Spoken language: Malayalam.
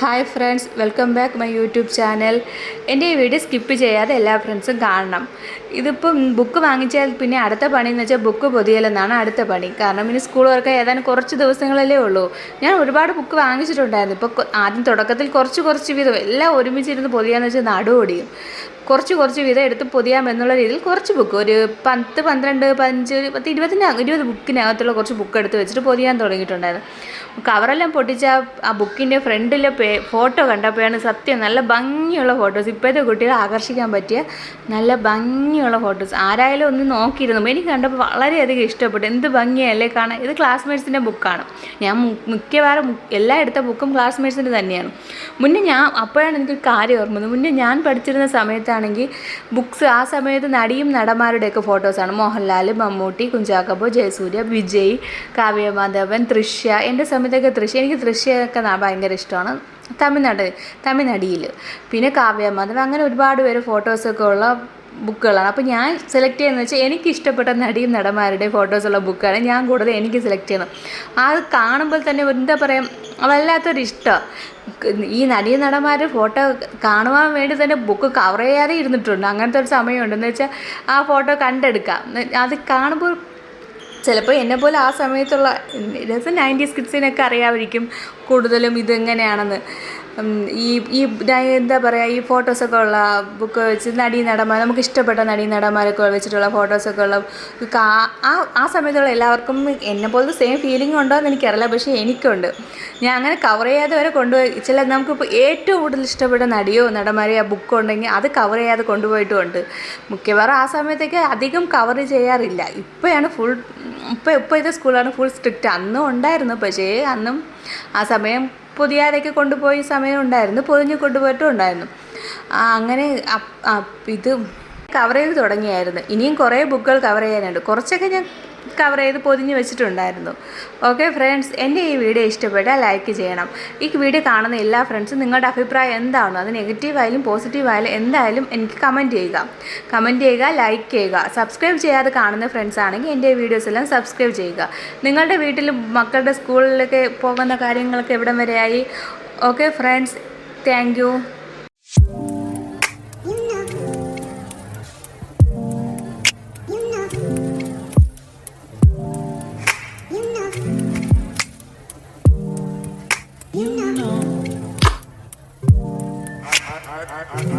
Hi friends welcome back my YouTube channel. എന്റെ ഈ വീഡിയോ സ്കിപ്പ് ചെയ്യാതെ എല്ലാ ഫ്രണ്ട്സും കാണണം. ഇതിപ്പം ബുക്ക് വാങ്ങിച്ചാൽ പിന്നെ അടുത്ത പണി എന്ന് വെച്ചാൽ ബുക്ക് പൊതിയലെന്നാണ് അടുത്ത പണി. കാരണം ഇനി സ്കൂൾ വർക്ക് ഏതാനും കുറച്ച് ദിവസങ്ങളല്ലേ ഉള്ളൂ. ഞാൻ ഒരുപാട് ബുക്ക് വാങ്ങിച്ചിട്ടുണ്ടായിരുന്നു. ഇപ്പോൾ ആദ്യം തുടക്കത്തിൽ കുറച്ച് കുറച്ച് വീതം എല്ലാം ഒരുമിച്ചിരുന്ന് പൊതിയാന്ന് വെച്ചാൽ നടുവൊടിയും. കുറച്ച് കുറച്ച് വീതം എടുത്ത് പൊതിയാം എന്നുള്ള രീതിയിൽ കുറച്ച് ബുക്ക് ഒരു പത്ത് പന്ത്രണ്ട് പതിനഞ്ച് ഒരു പത്ത് ഇരുപതിന് ഇരുപത് ബുക്കിനകത്തുള്ള കുറച്ച് ബുക്ക് എടുത്ത് വെച്ചിട്ട് പൊതിയാൻ തുടങ്ങിയിട്ടുണ്ടായിരുന്നു. കവറെല്ലാം പൊട്ടിച്ച ആ- ബുക്കിന്റെ ഫ്രണ്ടിലെ പേ ഫോട്ടോ കണ്ടപ്പോഴാണ് സത്യം നല്ല ഭംഗിയുള്ള ഫോട്ടോസ് ഇപ്പോഴത്തെ കുട്ടികളെ ആകർഷിക്കാൻ പറ്റിയ നല്ല ഭംഗിയുള്ള ഫോട്ടോസ് ആരായാലും ഒന്ന് നോക്കിയിരുന്നു. എനിക്ക് കണ്ടപ്പോൾ വളരെയധികം ഇഷ്ടപ്പെട്ടു. എന്ത് ഭംഗിയല്ലേ കാണാൻ. ഇത് ക്ലാസ്മേറ്റ്സിന്റെ ബുക്കാണ് ഞാൻ മിക്കവാറും എല്ലാ എടുത്ത ബുക്കും ക്ലാസ്മേറ്റ്സിന്റെ തന്നെയാണ്. മുന്നേ ഞാൻ അപ്പോഴാണ് എനിക്കൊരു കാര്യം ഓർമ്മ മുന്നേ ഞാൻ പഠിച്ചിരുന്ന സമയത്താണെങ്കിൽ ബുക്സ് ആ സമയത്ത് നടിയും നടന്മാരുടെയൊക്കെ ഫോട്ടോസാണ് മോഹൻലാൽ മമ്മൂട്ടി കുഞ്ചാക്കബോ ജയസൂര്യ വിജയ് കാവ്യമാധവൻ തൃശ്യ. എന്റെ സമയത്തൊക്കെ തൃശ്യ. എനിക്ക് തൃശ്യൊക്കെ ന- ഭയങ്കര ഇഷ്ടമാണ്. തമിഴ്നാട് തമിഴ്നടിയിൽ. പിന്നെ കാവ്യമാധവൻ അങ്ങനെ ഒരുപാട് പേര് ഫോട്ടോസൊക്കെ ഉള്ള ബുക്കുകളാണ്. അപ്പോൾ ഞാൻ സെലക്ട് ചെയ്യുന്നത് വെച്ചാൽ എനിക്ക് ഇഷ്ടപ്പെട്ട നടിയും നടന്മാരുടെ ഫോട്ടോസുള്ള ബുക്കാണ് ഞാൻ കൂടുതൽ എനിക്ക് സെലക്ട് ചെയ്യുന്നത്. ആ കാണുമ്പോൾ തന്നെ എന്താ പറയുക വല്ലാത്തൊരു ഇഷ്ടമാണ് ഈ നടീ നടന്മാർ ഫോട്ടോ കാണുവാൻ വേണ്ടി തന്നെ ബുക്ക് കവർ ചെയ്യാതെ ഇരുന്നിട്ടുണ്ട്. അങ്ങനത്തെ ഒരു സമയമുണ്ട്. എന്ന് വെച്ചാൽ ആ ഫോട്ടോ കണ്ടെടുക്കാം. അത് കാണുമ്പോൾ ചിലപ്പോൾ എന്നെ പോലെ ആ സമയത്തുള്ള രസം നയന്റീസ് കിഡ്സിനൊക്കെ അറിയാമായിരിക്കും കൂടുതലും ഇതെങ്ങനെയാണെന്ന്. ഈ ഈ എന്താ പറയുക ഈ ഫോട്ടോസൊക്കെ ഉള്ള ബുക്ക് വെച്ച് നടീ നടന്മാർ നമുക്ക് ഇഷ്ടപ്പെട്ട നടീ നടന്മാരൊക്കെ വെച്ചിട്ടുള്ള ഫോട്ടോസൊക്കെ ഉള്ള ആ ആ സമയത്തുള്ള എല്ലാവർക്കും എന്നെ പോലത്തെ സെയിം ഫീലിംഗ് ഉണ്ടോ എന്ന് എനിക്കറിയില്ല പക്ഷേ എനിക്കുണ്ട്. ഞാൻ അങ്ങനെ കവർ ചെയ്യാതെ വരെ കൊണ്ടുപോയി ചില നമുക്കിപ്പോൾ ഏറ്റവും കൂടുതൽ ഇഷ്ടപ്പെട്ട നടിയോ നടന്മാരെയോ ആ ബുക്ക് ഉണ്ടെങ്കിൽ അത് കവർ ചെയ്യാതെ കൊണ്ടുപോയിട്ടുമുണ്ട് മിക്കവാറും ആ സമയത്തേക്ക് അധികം കവർ ചെയ്യാറില്ല. ഇപ്പോഴാണ് ഫുൾ ഇപ്പോൾ ഇപ്പോഴത്തെ സ്കൂളാണ് ഫുൾ സ്ട്രിക്റ്റ് അന്നും ഉണ്ടായിരുന്നു പക്ഷേ അന്നും ആ സമയം പുതിയതൊക്കെ കൊണ്ടുപോയി സമയം ഉണ്ടായിരുന്നു പൊതിഞ്ഞ് കൊണ്ടുപോയിട്ടും ഉണ്ടായിരുന്നു. അങ്ങനെ ഇത് കവർ ചെയ്ത് തുടങ്ങിയായിരുന്നു. ഇനിയും കുറേ ബുക്കുകൾ കവർ ചെയ്യാനുണ്ട്. കുറച്ചൊക്കെ ഞാൻ കവർ ചെയ്ത് പൊതിഞ്ഞ് വെച്ചിട്ടുണ്ടായിരുന്നു. ഓക്കെ ഫ്രണ്ട്സ് എന്റെ ഈ വീഡിയോ ഇഷ്ടപ്പെട്ടാൽ ലൈക്ക് ചെയ്യണം. ഈ വീഡിയോ കാണുന്ന എല്ലാ ഫ്രണ്ട്സും നിങ്ങളുടെ അഭിപ്രായം എന്താണോ അത് നെഗറ്റീവ് ആയാലും പോസിറ്റീവ് ആയാലും എന്തായാലും എനിക്ക് കമന്റ് ചെയ്യുക. കമന്റ് ചെയ്യുക ലൈക്ക് ചെയ്യുക. സബ്സ്ക്രൈബ് ചെയ്യാതെ കാണുന്ന ഫ്രണ്ട്സ് ആണെങ്കിൽ എന്റെ വീഡിയോസ് എല്ലാം സബ്സ്ക്രൈബ് ചെയ്യുക. നിങ്ങളുടെ വീട്ടിൽ മക്കളുടെ സ്കൂളിലൊക്കെ പോകുന്ന കാര്യങ്ങളൊക്കെ എവിടം വരെയായി okay friends thank you You know. I, I, I,